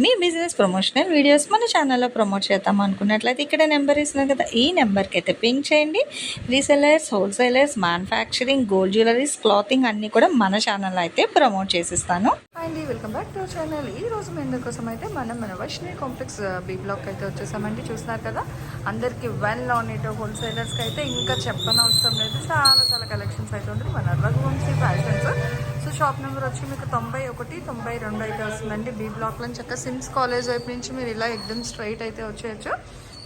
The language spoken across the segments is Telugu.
మీ బిజినెస్ ప్రమోషనల్ వీడియోస్ మన ఛానల్లో ప్రమోట్ చేద్దాం అనుకున్నట్లయితే ఇక్కడ నెంబర్ ఇస్తున్నారు కదా. ఈ నెంబర్కి అయితే పింక్ చేయండి. Resellers wholesalers manufacturing gold jewelleries clothing అన్నీ కూడా మన ఛానల్లో అయితే ప్రమోట్ చేసిస్తాను. అండి వెల్కమ్ బ్యాక్ టు ఛానల్ ఈ రోజు మీ కోసం అయితే మనం మన వైష్ణవి కాంప్లెక్స్ బీ బ్లాక్ అయితే వచ్చేసామండి. చూస్తున్నారు కదా? అందరికి వెల్ ఆన్ ఇట్ హోల్సేలర్స్కి అయితే ఇంకా చెప్పనవసరం లేదు. చాలా చాలా కలెక్షన్స్ అయితే ఉంటుంది మన Raghuvanshi fashions so shop number వచ్చి మీకు తొంభై ఒకటి తొంభై రెండు అయితే వస్తుందండి. బీ బ్లాక్లో చక్కగా సిమ్స్ కాలేజ్ వైపు నుంచి మీరు ఇలా ఎగ్దమ్ స్ట్రైట్ అయితే వచ్చేయచ్చు.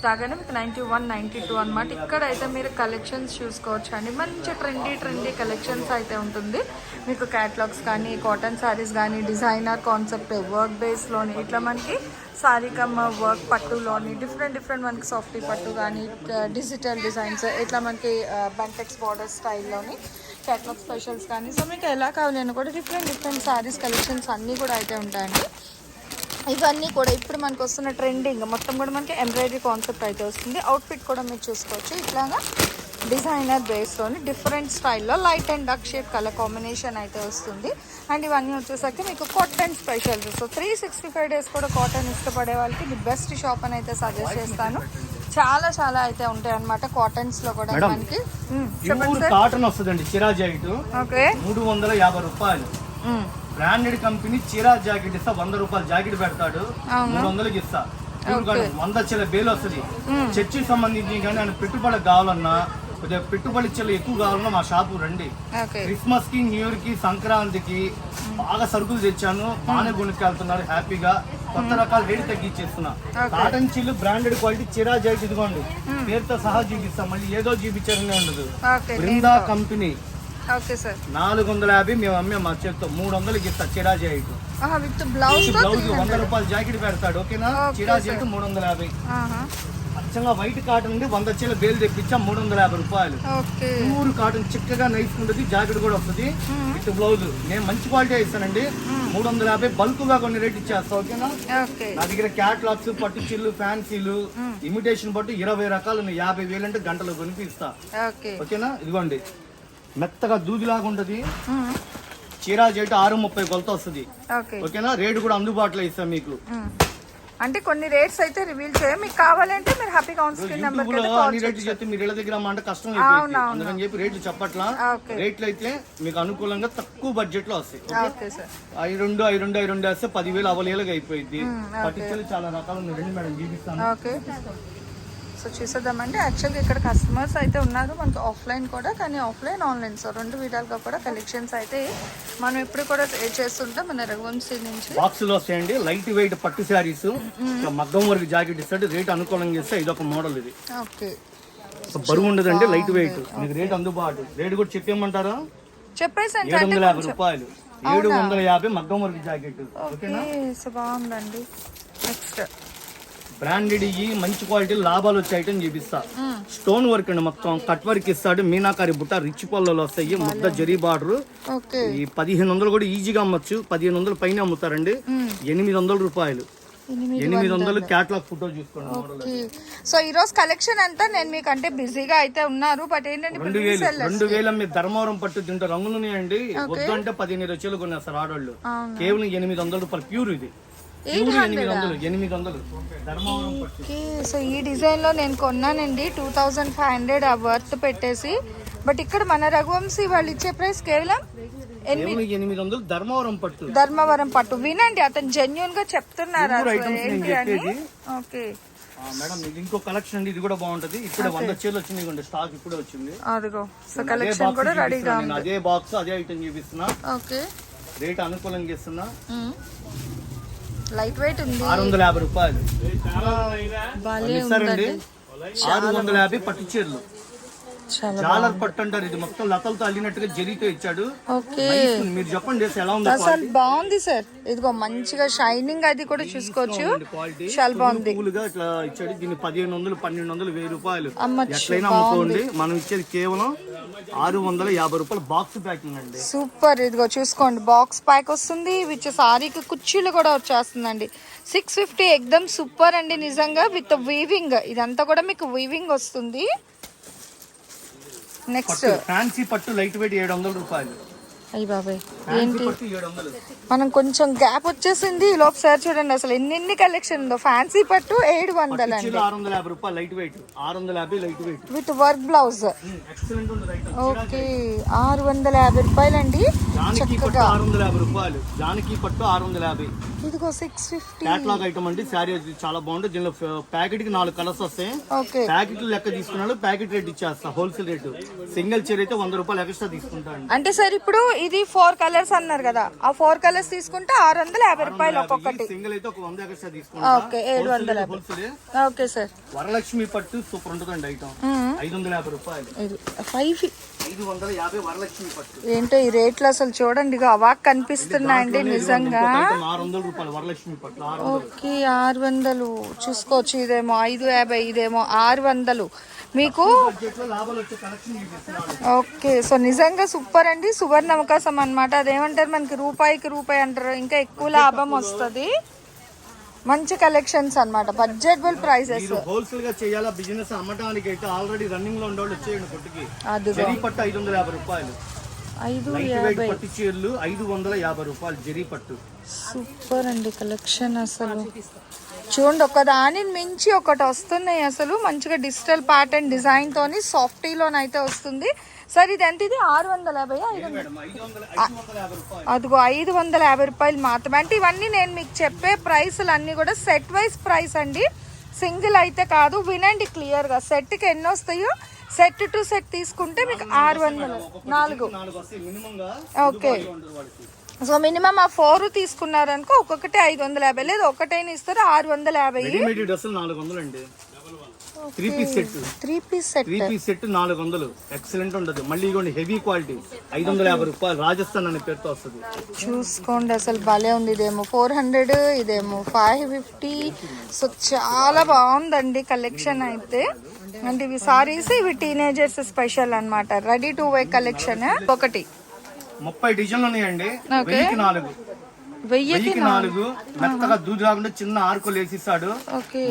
రాగానే మీకు నైంటీ వన్ నైంటీ టూ అనమాట ఇక్కడైతే మీరు కలెక్షన్స్ చూసుకోవచ్చు అండి. మంచి ట్రెండీ ట్రెండీ కలెక్షన్స్ అయితే ఉంటుంది. మీకు క్యాట్లాగ్స్ కానీ కాటన్ శారీస్ కానీ డిజైనర్ కాన్సెప్ట్ వర్క్ బేస్లోని ఇట్లా మనకి సారీకమ్ వర్క్ పట్టులోని డిఫరెంట్ డిఫరెంట్ మనకి సాఫ్టీ పట్టు కానీ డిజిటల్ డిజైన్స్ ఇట్లా మనకి బంటెక్స్ బార్డర్ స్టైల్లోని క్యాట్లాగ్ స్పెషల్స్ కానీ. సో మీకు ఎలా కావాలి అని కూడా డిఫరెంట్ డిఫరెంట్ శారీస్ కలెక్షన్స్ అన్నీ కూడా అయితే ఉంటాయండి. ఇవన్నీ కూడా ఇప్పుడు మనకు వస్తున్న ట్రెండింగ్ మొత్తం కూడా మనకి ఎంబ్రాయిడరీ కాన్సెప్ట్ అయితే వస్తుంది. అవుట్ఫిట్ కూడా మీరు చూసుకోవచ్చు. ఇట్లాగా డిజైనర్ బేస్లోని డిఫరెంట్ స్టైల్లో light and dark shade colour combination అయితే వస్తుంది. అండ్ ఇవన్నీ వచ్చేసరికి మీకు cotton specials so three sixty five days కూడా కాటన్ ఇష్టపడే వాళ్ళకి ది బెస్ట్ షాప్ అని అయితే సజెస్ట్ చేస్తాను. చాలా చాలా అయితే ఉంటాయి అనమాట కాటన్స్లో కూడా. మనకి. కాటన్ వస్తుందండి. చీరా ఓకే మూడు వందల యాభై రూపాయలు. బ్రాండెడ్ కంపెనీ చీరా జాకెట్ ఇస్తా వంద రూపాయలు జాకెట్ పెడతాడు. మూడు వందలకి ఇస్తా. వంద చిల్ల బేలు వస్తుంది. మ్మ్. చర్చికి సంబంధించి కానీ ఆయన పెట్టుబడికి కావాలన్నా కొద్దిగా పెట్టుబడి చిల్ల ఎక్కువ కావాలన్నా మా షాపు రండి. క్రిస్మస్కి న్యూ ఇయర్కి సంక్రాంతికి బాగా సరుకులు తెచ్చాను. బాగానే కొనుక్కెళ్తున్నారు హ్యాపీగా. కొత్త రకాల రేటు తగ్గించేస్తున్నా. కాటన్ చిల్లు బ్రాండెడ్ క్వాలిటీ చిరా జాకెట్ ఇదిగోండి. పేరుతో సహా చూపిస్తాం. మళ్ళీ ఏదో చూపించారనే ఉండదు. బృందా కంపెనీ. Okay sir. నాలుగు వందల యాభై మేము అమ్మే మా చేతితో మూడు వందలకి ఇస్తా చిరా జాకెట్ విత్ బ్లౌజ్ బ్లౌజ్ వంద రూపాయలు జాకెట్ పెడతాడు ఓకేనా? చిరా. జాకెట్ మూడు వందల యాభై. అచ్చంగా వైట్ కాటన్ నుండి వంద చీల బేలు తెప్పించా మూడు వందల యాభై రూపాయలు. ప్యూర్ కాటన్ చిక్కగా నైస్ ఉంటుంది జాకెట్ కూడా వస్తుంది. With blouse. నేను మంచి క్వాలిటీ ఇస్తానండి. మూడు వందల యాభై బల్క్గా కొన్ని రేట్ ఇచ్చేస్తా ఓకేనా? ఓకే. నా దగ్గర క్యాట్లాగ్స్ పట్టు చిల్లు ఫ్యాన్సీలు ఇమిటేషన్ పట్టు ఇరవై రకాలు యాభై వేలు అంటే గంటలో కొనిపి ఇస్తా ఓకే. ఓకేనా? ఇదిగోండి. మెత్తగా దూదిలాగా ఉంటది. చీరా చేటు ఆరు ముప్పై కొలత వస్తుంది. ఓకే. ఓకేనా? రేటు కూడా అందుబాటులో ఇస్తాం మీకు. అంటే కొన్ని రేట్స్ అయితే రివీల్ చేయం. మీకు కావాలంటే మీరు హ్యాపీ కౌన్సిలింగ్ నెంబర్ అన్ని రేట్లు చెప్తే మీరు ఇళ్ళ దగ్గర అమ్మంటే కష్టం అందుకని చెప్పి రేట్లు చెప్పట్లా. రేట్లు అయితే మీకు అనుకూలంగా తక్కువ బడ్జెట్లో వస్తాయి అవి రెండు అవి రెండు అవి రెండు వేస్తే పదివేలు అవలేలుగా అయిపోయింది పట్టించాలి చాలా రకాలు ఉన్నాయి. రండి మేడం చూపిస్తాను. ఓకే. సో చూసేద్దామండి. యాక్చువల్గా ఇక్కడ కస్టమర్స్ అయితే ఉన్నారు. మనకి ఆఫ్లైన్ కూడా కానీ ఆఫ్లైన్ ఆన్లైన్ సో రెండు విధాలుగా కూడా కలెక్షన్స్ అయితే మనం ఎప్పుడు కూడా ఏ చేస్తుంటాం మన రఘువంశీ నుంచి. బాక్సులు వస్తాయండి. లైట్ వెయిట్ పట్టు శారీస్ మగ్గం వరకు జాకెట్ ఇస్తాడు. రేట్ అనుకూలంగా ఇస్తే ఇది ఒక మోడల్ ఇది. ఓకే బరువు ఉండదండి లైట్ వెయిట్ మీకు రేట్ అందుబాటు. రేట్ కూడా చెప్పేయమంటారా? చెప్పేసి ఏడు వందల యాభై రూపాయలు. ఏడు వందల యాభై మగ్గం వరకు జాకెట్ ఓకేనా? బాగుందండి. నెక్స్ట్ బ్రాండెడ్ ఇవి మంచి క్వాలిటీ లాభాలు వచ్చే ఐటమ్ చూపిస్తా. స్టోన్ వర్క్ అండి మొత్తం. కట్ వర్క్ ఇస్తాడు. మీనాకారి బుట్ట రిచ్ పళ్ళలో వస్తాయి. ముద్ద జరీ బార్డర్. ఈ పదిహేను వందలు కూడా ఈజీగా అమ్మొచ్చు. పదిహేను వందలు పైన అమ్ముతారండి. ఎనిమిది వందల రూపాయలు. ఎనిమిది వందలు. క్యాట్లాగ్ ఫోటో చూసుకోండి సో ఈ రోజు కలెక్షన్ అంతా నేను మీకు అంటే బిజీగా అయితే ఉన్నారు. బట్ ఏంటంటే రెండు వేలు. రెండు వేల మీద ధర్మవరం పట్టు తింటే రంగులు ఉన్నాయండి వద్దు అంటే పదిహేను వచ్చేలు కొనేస్తారు ఆడవాళ్ళు కేవలం ఎనిమిది వందల రూపాయలు. ప్యూర్ ఇది. సో ఈ డిజైన్లో నేను కొన్నానండి. టూ థౌజండ్ ఫైవ్ హండ్రెడ్ ఆ వర్త్ పెట్టేసి. బట్ ఇక్కడ మన రఘువంశీ వాళ్ళు ఇచ్చే ప్రైస్ కేవలం ఎనిమిది వందలు ధర్మవరం పట్టు. ధర్మవరం పట్టు. వినండి అతను జెన్యున్గా చెప్తున్నారు. ఓకే. మేడం ఇది ఇంకో కలెక్షన్ అండి ఇది కూడా బాగుంటది. ఇప్పుడు వంద చీరలు వచ్చింది ఇదిగోండి స్టాక్ ఇప్పుడే వచ్చింది. అదిగో సో అదే కలెక్షన్ బాక్స్ కూడా రెడీగా అదే బాక్స్ అదే ఐటమ్ చూపిస్తున్నా. ఓకే. రేట్ అనుకూలంగా ఇస్తున్నా లైట్ వెయిట్ ఉంది. ఆరు వందల యాభై రూపాయలు. ఇస్తారండి ఉందండి. ఆరు వందల యాభై పట్టు చీరలు. జాలర్ పట్టు అంటారు. ఇది మొత్తం లతలతో అల్లినట్టుగా జరీతో ఇచ్చాడు. మీరు చెప్పండి ఎలా ఉందో అసలు బాగుంది సార్. ఇదిగో మంచిగా షైనింగ్ అది కూడా చూసుకోవచ్చు. చాలా బాగుంది. ఇట్లా ఇచ్చాడు. పదిహేను వందలు పన్నెండు వందలు వెయ్యి రూపాయలు. ఎట్లయినా అమ్ముకోండి మనం ఇచ్చేది కేవలం ఆరు వందల యాభై రూపాయలు బాక్స్ ప్యాకింగ్ అండి. సూపర్. ఇదిగో చూసుకోండి. బాక్స్ ప్యాక్ వస్తుంది. విత్ సారీకి కుర్చీలు కూడా వచ్చేస్తుందండి. సిక్స్ ఫిఫ్టీ ఎక్దమ్ సూపర్ అండి నిజంగా. విత్ వీవింగ్ ఇదంతా కూడా మీకు వీవింగ్ వస్తుంది. నెక్స్ట్ ఫ్యాన్సీ పట్టు లైట్ వెయిట్ ఏడు వందల రూపాయలు. అయ్యి బాబాయ్. వందలు. మనం కొంచెం గ్యాప్ వచ్చేసింది. ఈ లోపు సార్ చూడండి అసలు ఎన్ని ఎన్ని కలెక్షన్ ఉందో. ఫ్యాన్సీ పట్టు ఏడు వందలు అండి. రూపాయలు విత్ వర్క్ బ్లౌజ్ ఓకే ఆరు వందల యాభై రూపాయలండి. జానకి పట్టు ఆరు వందల యాభై రూపాయలు. జానకి పట్టు ఆరు వందల యాభై. ఇదిగో సిక్స్ ఫిఫ్టీ క్యాట్లాగ్ ఐటమ్ అండి. శారీ చాలా బాగుంటుంది. దీనిలో ప్యాకెట్కి నాలుగు కలర్స్ వస్తాయి. ఓకే ప్యాకెట్ లెక్క తీసుకున్నాడు. ప్యాకెట్ రేట్ ఇచ్చేస్తా. హోల్సేల్ రేటు సింగిల్ చీర అయితే వంద రూపాయలు ఎక్స్ట్రా తీసుకుంటాను అంటే సార్ ఇప్పుడు ఇది ఫోర్ కలర్స్ అన్నారు కదా. ఆ ఫోర్ కలర్స్ తీసుకుంటే ఆరు వందల యాభై రూపాయలు ఒక్కొక్కటి. సింగిల్ అయితే ఒక వంద ఎక్స్ట్రా తీసుకుంటా. ఓకే ఏడు వందల ఓకే సార్. వరలక్ష్మి పట్టు సూపర్ ఉంటుందండి ఐటమ్ ఐదు వందల యాభై రూపాయలు. ఇది ఫైవ్. ఐదు వందల యాభై వరలక్ష్మి పట్టు. ఏంటో ఈ రేట్లు అసలు చూడండి ఇక అవాక్ కనిపిస్తున్నాయండి నిజంగా. ఐటమ్ ఆరు వందల రూపాయలు వరలక్ష్మి పట్టు ఆరు వందలు. ఓకే ఆరు వందలు. చూసుకోవచ్చు ఇదేమో ఐదు యాభై ఇదేమో ఆరు వందలు. మీకు? ఓకే సో నిజంగా సూపర్ అండి సువర్ణ అవకాశం అనమాట అదేమంటారు మనకి రూపాయికి రూపాయి అంటారు ఇంకా ఎక్కువ లాభం వస్తుంది. మంచి కలెక్షన్స్ అన్నమాట బడ్జెటబుల్ ప్రైసెస్ హోల్సేల్గా చేయాలా బిజినెస్ అమ్మటానికి అయితే ఆల్రెడీ రన్నింగ్లో ఉండేవాళ్ళు వచ్చేయండి కొట్టుకి. జరీ పట్టు ఐదు వందల యాభై రూపాయలు. ఐదు వెయిట్ పట్టు చీరలు ఐదు వందల యాభై రూపాయలు జరీ పట్టు. సూపర్ అండి కలెక్షన్ అసలు. చూడండి ఒక దానిని మించి ఒకటి వస్తున్నాయి అసలు. మంచిగా డిజిటల్ ప్యాటర్న్ డిజైన్ తోని సాఫ్టీలోనైతే వస్తుంది. సార్ ఇది ఎంత ఇది? ఆరు వందల యాభై అదిగో ఐదు వందల యాభై రూపాయలు మాత్రమే. అంటే ఇవన్నీ నేను మీకు చెప్పే ప్రైస్లు అన్నీ కూడా సెట్ వైజ్ ప్రైస్ అండి. సింగిల్ అయితే కాదు వినండి క్లియర్గా. సెట్కి ఎన్ని వస్తాయో? సెట్ టు సెట్ తీసుకుంటే మీకు ఆరు వందలు. నాలుగు. ఓకే. సో మినిమం ఆ ఫోర్ తీసుకున్నారనుకో ఒక్కొక్కటి ఐదు వందల యాభై. లేదు ఒకటైనా ఇస్తారు ఆరు వందల యాభై. Three piece set three piece set three piece set నాలుగు వందలు. ఎక్సలెంట్ ఉండదు. మళ్ళీ ఇగోండి హెవీ క్వాలిటీ ఐదు వందల యాభై రూపాయలు. రాజస్థాన్ అనే పేరుతో వస్తుంది. చూసుకోండి అసలు భలే ఉంది ఇదేమో. ఫోర్ హండ్రెడ్ ఇదేమో. ఫైవ్ ఫిఫ్టీ సో చాలా బాగుందండి కలెక్షన్ అయితే. అంటే ఇవి సారీస్ ఇవి టీనేజర్స్ స్పెషల్ అన్నమాట. రెడీ టు వే కలెక్షన్ ఒకటి. ముప్పై డిజైన్లు ఉన్నాయండి. వెయ్యికి నాలుగు. వెయ్యికి నాలుగు. మెత్తగా దూది రాకుండా చిన్న ఆర్కోలు వేసిస్తాడు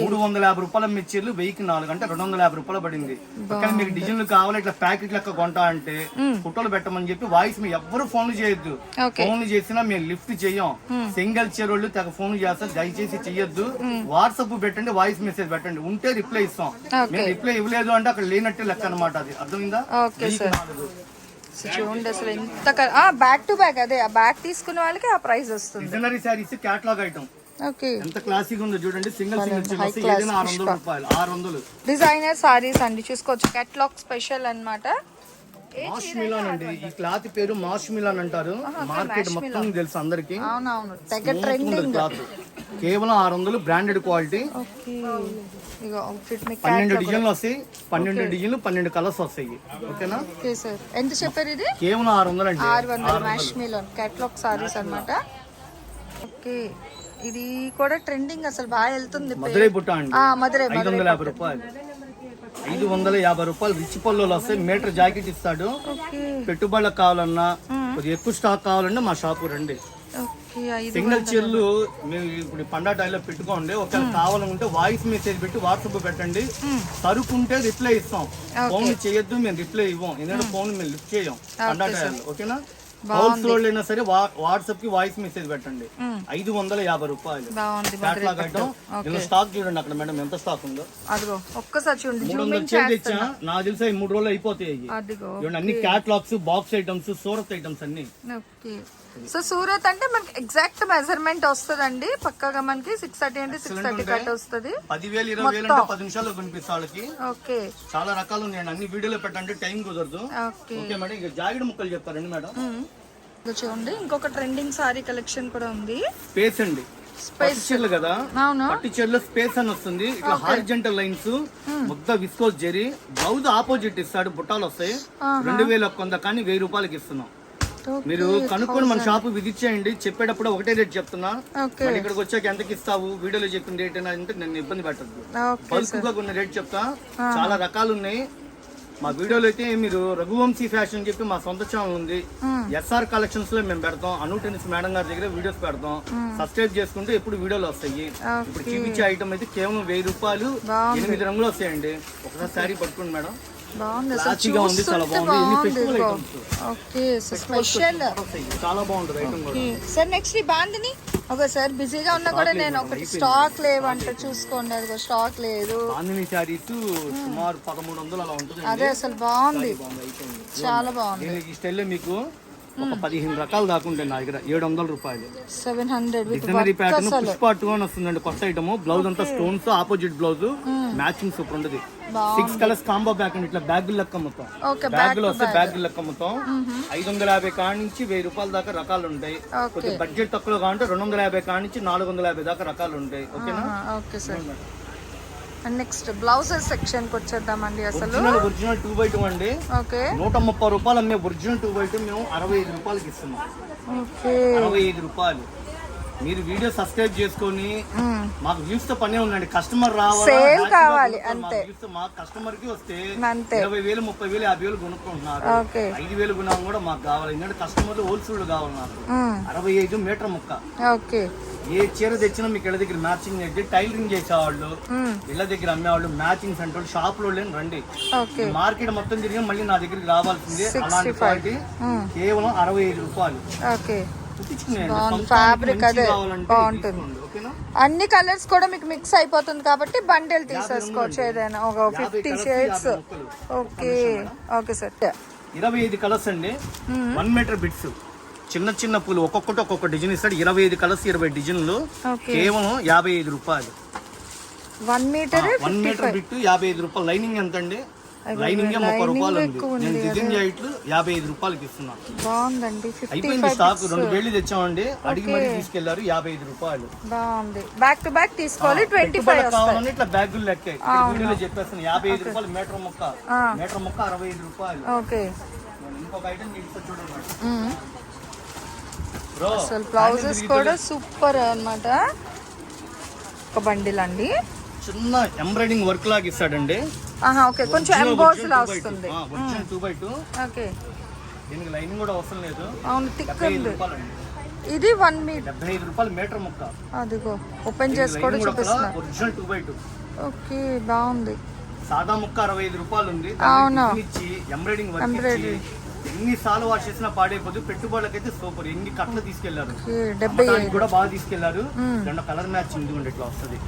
మూడు వందల యాభై రూపాయల మిర్చీలు వెయ్యికి నాలుగు అంటే రెండు వందల యాభై రూపాయలు పడింది. కానీ మీకు డిజైన్లు కావాలి ఇట్లా ప్యాకెట్ లెక్క కొంటా అంటే ఫోటోలు పెట్టమని చెప్పి వాయిస్ మీ ఎవ్వరు ఫోన్లు చేయొద్దు. ఫోన్లు చేసినా మేము లిఫ్ట్ చెయ్యం సింగిల్ చెరోళ్ళు తెగ ఫోన్లు చేస్తాం దయచేసి చెయ్యొద్దు. వాట్సాప్ పెట్టండి వాయిస్ మెసేజ్ పెట్టండి. ఉంటే రిప్లై ఇస్తాం. మేము రిప్లై ఇవ్వలేదు అంటే అక్కడ లేనట్టే లెక్క అనమాట అది. అర్థమైందా? వెయ్యికి నాలుగు. చూడండి అసలు ఎంత బ్యాక్ టు బ్యాక్ అదే ఆ బ్యాక్ తీసుకున్న వాళ్ళకి ఆ ప్రైస్ వస్తుంది. డిజైనరీ క్యాటలాగ్ ఐటమ్ ఓకే ఎంత క్లాసిక్ ఉందో చూడండి. సింగిల్ సింగిల్ సింగిల్ వస్తే ఏదైనా ఆరు వందల రూపాయలు ఆరు వందలు. డిజైనర్ సారీస్ అండి చూసుకోవచ్చు. కేటలాగ్ స్పెషల్ అన్నమాట. మాష్ మిలాన్ అండి. ఈ క్లాత్ పేరు మాష్ మిలాన్ అంటారు. మార్కెట్ మొత్తం తెలుసు అందరికి. అవునవును తెగ ట్రెండింగ్ క్లాత్ కేవలం ఆరు వందలు బ్రాండెడ్ క్వాలిటీ. పన్నెండు డిజైన్లు వస్తాయి పన్నెండు డిజైన్లు పన్నెండు కలర్స్ వస్తాయి. ఓకేనా? ఎంత చెప్పారు ఇది? కేవలం ఆరు వందలు అండి. ఆరు వందల. మ్యాష్ మిలోన్ కేటలాగ్ సారీస్ అన్నమాట. ఓకే. ఇది కూడా ట్రెండింగ్ అసలు బాగా వెళ్తుంది మధురై బుట్ట అండి. మధురై ఐదు వందల యాభై రూపాయలు. ఐదు వందల యాభై రూపాయలు రిచ్ పళ్ళు వస్తాయి. మీటర్ జాకెట్ ఇస్తాడు. పెట్టుబడులకు కావాలన్నా కొద్దిగా ఎక్కువ స్టాక్ కావాలన్నా మా షాపు రండి. సింగిల్ చీరలు మేము ఇప్పుడు పండా టైలో పెట్టుకోండి. ఒకవేళ కావాలనుకుంటే వాయిస్ మెసేజ్ పెట్టి వాట్సాప్ పెట్టండి. సరుకుంటే రిప్లై ఇస్తాం. ఫోన్ చేయొద్దు మేము రిప్లై ఇవ్వం. ఎందుకంటే ఫోన్ మేము లిఫ్ట్ చేయం. పండా టైలో ఓకేనా? హోల్సేల్ అయినా సరే వాట్సాప్కి వాయిస్ మెసేజ్ పెట్టండి. ఐదు వందల యాభై రూపాయలు. దీనిలో స్టాక్ చూడండి అక్కడ మేడం ఎంత స్టాక్ ఉందో. అదిగో ఒక్కసారి చూడండి. నాకు తెలిసి మూడు రోజులు అయిపోతాయి అన్ని catalogues box items Surat items అన్ని. సో సూరత్ అంటే మనకి ఎగ్జాక్ట్ మెజర్మెంట్ వస్తుందండి. పక్కగా మనకి సిక్స్ థర్టీ అంటే సిక్స్ థర్టీ కట్ వస్తుంది. పదివేలు ఇరవై వేలు అంటే పది నిమిషాల్లో కనిపిస్తుంది వాళ్ళకి. ఓకే. చాలా రకాలు ఉన్నాయండి. అన్ని వీడియోలో పెట్టంటే టైం కుదరదు. ఓకే. మేడం ఇక జాగిడి ముక్కలు చెప్తారండి మేడం. చూడండి ఇంకొక ట్రెండింగ్ సారీ కలెక్షన్ కూడా ఉంది. స్పేస్ అండి. పట్టు చీరలు కదా? పట్టు చీరలో స్పేస్ అని వస్తుంది. ఇట్లా హారిజెంటల్ లైన్స్ ముద్ద విస్కోస్ జెరీ. బ్లౌజ్ ఆపోజిట్ ఇస్తాడు బుట్టాలు వస్తాయి. రెండు వేల కొంద కానీ వెయ్యి రూపాయలకి ఇస్తున్నాం. మీరు కనుక్కొని మన షాపు విజిట్ చేయండి చెప్పేటప్పుడు ఒకటే రేట్ చెప్తున్నా. ఇక్కడికి వచ్చాక ఎంతకి ఇస్తావు? వీడియోలో చెప్పిన రేట్ అంటే నేను ఇబ్బంది పెట్టద్దు ఓకే బల్క్గా కొన్ని రేట్ చెప్తా. చాలా రకాలు ఉన్నాయి మా వీడియోలో అయితే మీరు రఘువంశీ ఫ్యాషన్ అని చెప్పి మా సొంత ఛానల్ ఉంది. ఎస్ఆర్ కలెక్షన్స్లో మేము పెడతాం. అను టెన్నిస్ మేడం గారి దగ్గర వీడియోస్ పెడతాం. సబ్స్క్రైబ్ చేసుకుంటే ఎప్పుడు వీడియోలు వస్తాయి. ఇప్పుడు చూపించే ఐటమ్ అయితే కేవలం వెయ్యి రూపాయలు ఎనిమిది రంగులు వస్తాయండి. ఒకసారి శారీ పట్టుకోండి మేడం. బాగుంది బాగుంది. బాగుంది. ఓకే స్పెషల్ చాలా బాగుంటుంది సార్ నెక్స్ట్ ఈ బాందిని ఓకే సార్ బిజీగా ఉన్నా కూడా నేను ఒకటి స్టాక్ లేవంట చూసుకోండి అదిగో స్టాక్ లేదు. సుమారు ఉంటుంది అదే అసలు బాగుంది. బాగుంది చాలా బాగుంది. నేను ఈ స్టైల్లో మీకు ఒక పదిహేను రకాలు దాకా ఉంటాయి నా దగ్గర ఏడు వందల రూపాయలు seven hundred designery pattern Pushpa two అని వస్తుందండి కొత్త ఐటమ్ బ్లౌజ్ అంతా stones opposite blouse matching super ఉంటుంది. సిక్స్ కలర్స్ కాంబో బ్యాగ్ అండి ఇట్లా బ్యాగ్ లెక్క మొత్తం. ఓకే బ్యాగ్లో వస్తే బ్యాగ్ లెక్క మొత్తం. ఐదు వందల యాభై కాడి నుంచి వెయ్యి రూపాయల దాకా రకాలు ఉంటాయి. కొద్దిగా బడ్జెట్ తక్కువ కావాలంటే రెండు వందల యాభై కాడి నుంచి నాలుగు వందల యాభై దాకా రకాలు ఉంటాయి. ఓకేనా okay sir and next blouses సెక్షన్కి వచ్చేద్దామండి అసలు ఒరిజినల్ టూ బై టూ అండి. ఓకే నూట ముప్పై రూపాయలు అమ్మే ఒరిజినల్ టూ బై టూ మేము అరవై ఐదు రూపాయలకి ఇస్తున్నాం. ఓకే అరవై ఐదు రూపాయలు. మీరు వీడియో సబ్స్క్రైబ్ చేసుకొని మాకు వ్యూస్తో పనే ఉందండి. కస్టమర్ రావాలి కావాలి, అంతే. మా కస్టమర్కి వస్తే అంతే. ఇరవై వేలు ముప్పై వేలు యాభై వేలు కొనుక్కుంటున్నారు. ఐదు వేలు గుణం కూడా మాకు కావాలి. ఎందుకంటే కస్టమర్లు హోల్సేల్ కావాలి నాకు. అరవై ఐదు మీటర్ ముక్క. ఓకే ఏ చీర తెచ్చినా మీకు ఇళ్ళ దగ్గర మ్యాచింగ్ అయితే టైలరింగ్ చేసేవాళ్ళు. ఇళ్ళ దగ్గర అమ్మేవాళ్ళు మ్యాచింగ్ సెంటర్ షాప్లో లేని రండి. ఓకే. మార్కెట్ మొత్తం తిరిగి మళ్ళీ నా దగ్గరికి రావాల్సిందే. అలాంటి క్వాలిటీ కేవలం అరవై ఐదు రూపాయలు. మంచిది అదే. బాగుంటుంది. అన్ని కలర్స్ కూడా మీకు మిక్స్ అయిపోతుంది కాబట్టి బండెల్ తీసేసుకోవచ్చు ఏదైనా. ఒక fifty shades. Okay. Okay sir. ఇరవై ఐదు కలర్స్ అండి. వన్ మీటర్ బిట్స్ చిన్న చిన్న పూలు ఒక్కొక్కటి ఒక్కొక్క డిజైన్ ఇస్తాడు. ఇరవై ఐదు కలర్స్ ఇరవై డిజైన్లు. కేవలం యాభై ఐదు రూపాయలు. One metre one metre bit యాభై ఐదు రూపాయలు. లైనింగ్ ఎంత అండి లైనింగ్ ముప్పై రూపాయలు ఉంది. నేను డిజైన్ చేయట్లు యాభై ఐదు రూపాయలకి ఇస్తున్నాను బాగుందండి. అయిపోయింది స్టాక్ రెండు వేలు తెచ్చామండి. అడిగి మరీ తీసుకెళ్ళారు. యాభై ఐదు రూపాయలు. బాగుంది. బ్యాక్ టు బ్యాక్ తీసుకోవాలి. ట్వంటీ ఫైవ్ కావాలని ఇట్లా బ్యాగులు లెక్క. వీడియోలో చెప్పేస్తాను. యాభై ఐదు రూపాయలు మీటర్ ముక్క. మీటర్ ముక్క అరవై ఐదు రూపాయలు. ఓకే. ఇంకొక ఐటమ్ చూడండి. అసలు బ్లౌజెస్ కూడా సూపర్ అన్నమాట. ఒక బండిల్ అండి చిన్న ఎంబ్రాయిడింగ్ వర్క్ లాగా ఇస్తాడండి. ఆహా ఓకే. కొంచెం ఎంబోస్ లా వస్తుంది. Two by two okay. దీనికి లైనింగ్ కూడా అవసరం లేదు. అవును థిక్ ఉంది. ఇది వన్ మీటర్ డెబ్బై ఐదు రూపాయలు మీటర్ ముక్క. అదిగో ఓపెన్ చేసి కూడా చూపిస్తున్నా. Original two by two okay బాగుంది. సాదా ముక్క అరవై ఐదు రూపాయలు ఉంది అవును. ఎంబ్రాయిడింగ్ వర్క్ ఇచ్చి ఎన్ని సార్లు వాష్ చేసినా పాడైపోదు పెట్టుబడులకైతే సూపర్. ఎన్ని కట్టలు తీసుకెళ్ళారు? కూడా బాగా తీసుకెళ్ళారు. రెండు కలర్ మ్యాచింగ్ ఇదిగోండి ఇట్లా వస్తుంది.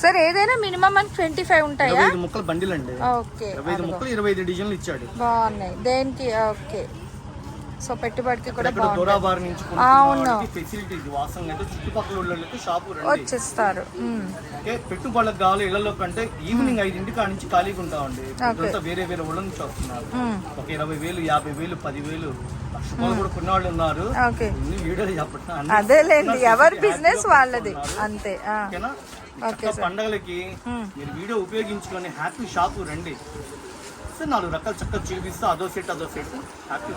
సార్ ఏదైనా మినిమం మనకి ట్వంటీ ఫైవ్ ఉంటాయా? ముక్కలు బండిల్ అండి ఓకే ఇరవై ఐదు ముక్కలు ఇరవై ఐదు డిజైన్లు ఇచ్చాడు. బాగున్నాయి. దేనికి? ఓకే. సో పెట్టుబడికి కూడా వచ్చేస్తారు. మ్మ్. ఓకే పెట్టుబడులకు కావాలి ఇళ్ళలో కంటే ఈవినింగ్ ఐదింటి కాడ నుంచి ఖాళీగా ఉంటామండి. ఇదంతా వేరే వేరే ఊళ్ళ నుంచి వస్తున్నారు. ఒక ఇరవై వేలు యాభై వేలు పదివేలు ఉన్నారు. అదేలేండి ఎవరి బిజినెస్ వాళ్ళది. అంతే. పండగలకి మీరు వీడియో ఉపయోగించుకొని హ్యాపీ షాప్ రండి. సో నాలుగు రకాల చక్కగా చూపిస్తూ అదో సెట్ అదో set. Happy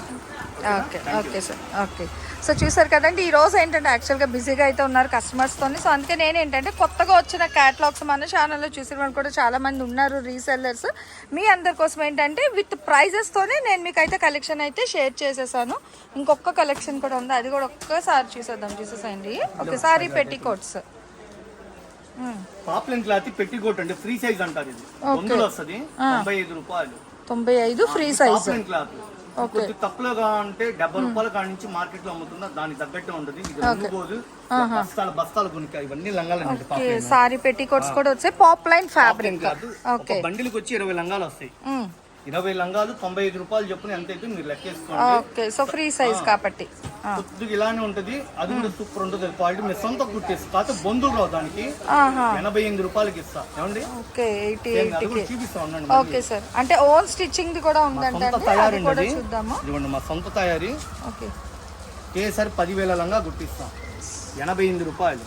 okay okay sir okay. So చూసారు కదండి ఈ రోజు ఏంటంటే యాక్చువల్గా బిజీగా అయితే ఉన్నారు కస్టమర్స్తోని సో అందుకే నేను ఏంటంటే కొత్తగా వచ్చిన క్యాటలాగ్స్ మన ఛానల్లో చూసిన వాళ్ళు కూడా చాలా మంది ఉన్నారు రీసెల్లర్స్ మీ అందరి కోసం ఏంటంటే విత్ ప్రైజెస్తోనే నేను మీకు అయితే కలెక్షన్ అయితే షేర్ చేసేసాను. ఇంకొక కలెక్షన్ కూడా ఉంది అది కూడా ఒక్కసారి చూసేద్దాం చూసేసండి ఒకసారి petticoats poplin cloth petticoat అంటే ఫ్రీ సైజ్ అంటారు ఇది. వందలు వస్తుంది. తొంభై ఐదు రూపాయలు. తొంభై ఐదు ఫ్రీ సైజ్. పాప్లెన్ క్లాత్. కొద్ది తక్కువగా అంటే డెబ్బై రూపాయల కాడ నుంచి మార్కెట్లో అమ్ముతున్నా దానికి తగ్గట్టే ఉంటుంది. ఇది రంగుబోదు బస్తాలు బస్తాలు కొనుక్క ఇవన్నీ లంగాలండి ఓకే. సారీ పెట్టి కోట్స్ కూడా వచ్చాయి. Pop line fabric. బండిల్కి వచ్చి ఇరవై లంగాలు వస్తాయి. ఇరవై లంగాలు తొంభై ఐదు రూపాయలు చొప్పున ఎంత అయితే మీరు లెక్కేసుకోండి. ఓకే సో ఫ్రీ సైజ్ కాబట్టి. కొద్దిగా ఇలానే ఉంటది. అది కూడా సూపర్ ఉంటుంది. క్వాలిటీ మీరు సొంత కుట్టేసి కాకపోతే బొందులు రావు దానికి. ఎనభై ఎనిమిది రూపాయలకి ఇస్తా. ఏమండి? ఓకే ఎయిటీ కూడా చూపిస్తా ఉండండి ఓకే సార్. అంటే ఓన్ స్టిచ్చింగ్ కూడా ఉందంటే అది చూద్దాము. ఇదిగోండి మా సొంత తయారీ. ఓకే. కేసరి పదివేల లంగా గుట్టిస్తాం ఎనభై ఎనిమిది రూపాయలు.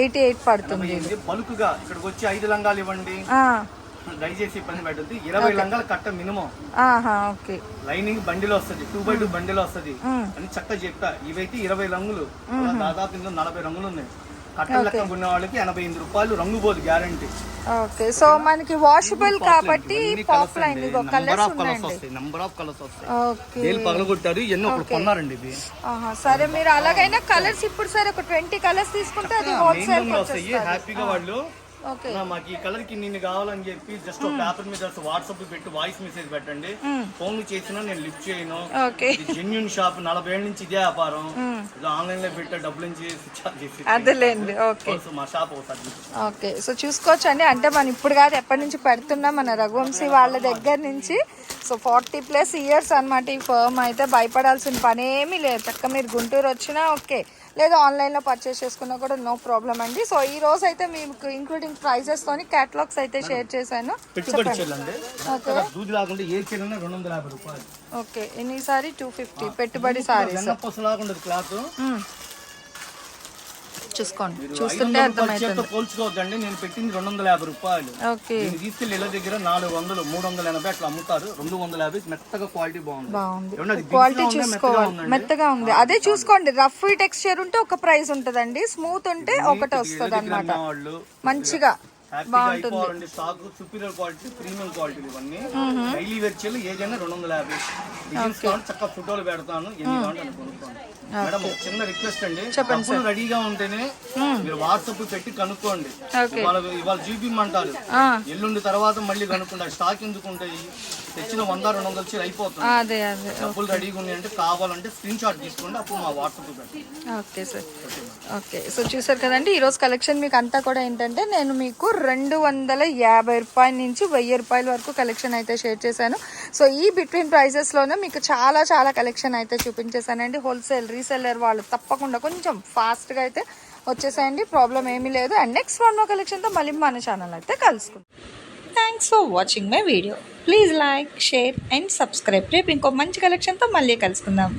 ఎయిటీ ఎయిట్ పడుతుంది. బల్క్గా ఇక్కడికి వచ్చి ఐదు లంగాలు ఇవ్వండి. దయచేసి ఇబ్బంది పెట్టద్దు. ఇరవై లంగాలు కట్ట మినిమం. ఓకే. లైనింగ్ బండిలో వస్తుంది టూ బై టూ బండిలో వస్తుంది. అని చక్కగా చెప్తా. ఇవైతే ఇరవై రంగులు. దాదాపు ఇందులో నలభై రంగులు ఉన్నాయి. కట్టల లెక్క వాళ్ళకి ఎనభై ఎనిమిది రూపాయలు రంగు పోదు గ్యారంటీ ఓకే. సో మనకి వాషబుల్ కాబట్టి poplin number of colours వస్తాయి. నంబర్ ఆఫ్ కలర్స్ వస్తాయి. ఓకే. ఏళ్ళు పగలగొట్టారు ఎన్నో ఒకటి కొన్నారండి ఇది ఆహా సరే మీరు అలాగైనా కలర్స్ ఇప్పుడు సరే ఒక ట్వంటీ కలర్స్ తీసుకుంటే అది హోల్సేల్ వస్తాయి. హ్యాపీగా వాళ్ళు మాకు ఈ కలర్కి నిన్ను కావాలని చెప్పి జస్ట్ పేపర్ మీద వాట్సాప్ పెట్టి వాయిస్ మెసేజ్ పెట్టండి. ఫోన్ చేసినా నేను లిఫ్ట్ చేయను. జెన్యున్ షాప్ నలభై ఏళ్ళ నుంచి ఇదే వ్యాపారం. ఆన్లైన్లో పెట్టే డబ్బులు నుంచి అదేలేండి ఓకే. మా షాప్. ఓకే. సో చూసుకోవచ్చు అండి. అంటే మనం ఇప్పుడు కాదు ఎప్పటి నుంచి పెడుతున్నాం మన రఘువంశీ వాళ్ళ దగ్గర నుంచి. సో ఫార్టీ ప్లస్ ఇయర్స్ అన్నమాట ఈ ఫర్మ్ అయితే. భయపడాల్సిన పని ఏమీ లేదు. చక్క మీరు గుంటూరు వచ్చినా ఓకే. లేదా ఆన్లైన్లో పర్చేస్ చేసుకున్నా కూడా నో ప్రాబ్లం అండి. సో ఈ రోజు అయితే మీకు ఇంక్లూడింగ్ ప్రైజెస్ తోని క్యాటలాగ్స్ అయితే షేర్ చేశాను. ఓకే ఎన్ని సారీ? టూ ఫిఫ్టీ పెట్టుబడి సారీస్. చూసుకోండి. చూస్తుంటే అర్థమవుతుంది. పోల్చుకోవద్దండి. నేను పెట్టింది రెండు వందల యాభై రూపాయలు. ఓకే. దీన్ని తీసుకెళ్ళి ఇళ్ళ దగ్గర నాలుగు వందలు మూడు వందల ఎనభై అట్లా అమ్ముతారు. రెండు వందల యాభై మెత్తగా క్వాలిటీ బాగుంది. క్వాలిటీ చూసుకోవాలి? మెత్తగా ఉంది అదే చూసుకోండి. రఫ్ టెక్స్చర్ ఉంటే ఒక ప్రైస్ ఉంటుందండి. స్మూత్ ఉంటే ఒకటి వస్తుంది అనమాట వాళ్ళు మంచిగా. అయిపోవాలండి stock superior quality premium quality ఇవన్నీ. డైలీ వేర్ చీరలు ఏదైనా రెండు వందల యాభై. చక్కగా ఫోటోలు పెడతాను. ఎన్ని మేడం చిన్న రిక్వెస్ట్ అండి. డబ్బులు రెడీగా ఉంటేనే మీరు వాట్సాప్ పెట్టి కనుక్కోండి. ఓకే. ఇవాళ ఇవాళ చూపిమ్మంటారు ఎల్లుండి తర్వాత మళ్ళీ కనుక్కుంటారు స్టాక్ ఎందుకు ఉంటాయి? తెచ్చిన వంద రెండు వందల చీర అయిపోతుంది. డబ్బులు రెడీగా ఉన్నాయి అంటే కావాలంటే స్క్రీన్ షాట్ తీసుకోండి. అప్పుడు మా WhatsApp okay sir. Okay so చూసారు కదండి ఈరోజు కలెక్షన్ మీకు అంతా కూడా ఏంటంటే నేను మీకు రెండు వందల యాభై రూపాయల నుంచి వెయ్యి రూపాయల వరకు కలెక్షన్ అయితే షేర్ చేశాను. సో ఈ బిట్వీన్ ప్రైజెస్లోనే మీకు చాలా చాలా కలెక్షన్ అయితే చూపించేశానండి హోల్సేల్ రీసెల్లర్ వాళ్ళు తప్పకుండా కొంచెం ఫాస్ట్గా అయితే వచ్చేసాయండి. ప్రాబ్లం ఏమీ లేదు. అండ్ నెక్స్ట్ వన్ కలెక్షన్తో మళ్ళీ మన ఛానల్ అయితే కలుసుకుంటాం thanks for watching my video please like share and subscribe రేపు ఇంకో మంచి కలెక్షన్తో మళ్ళీ కలుసుకుందాం.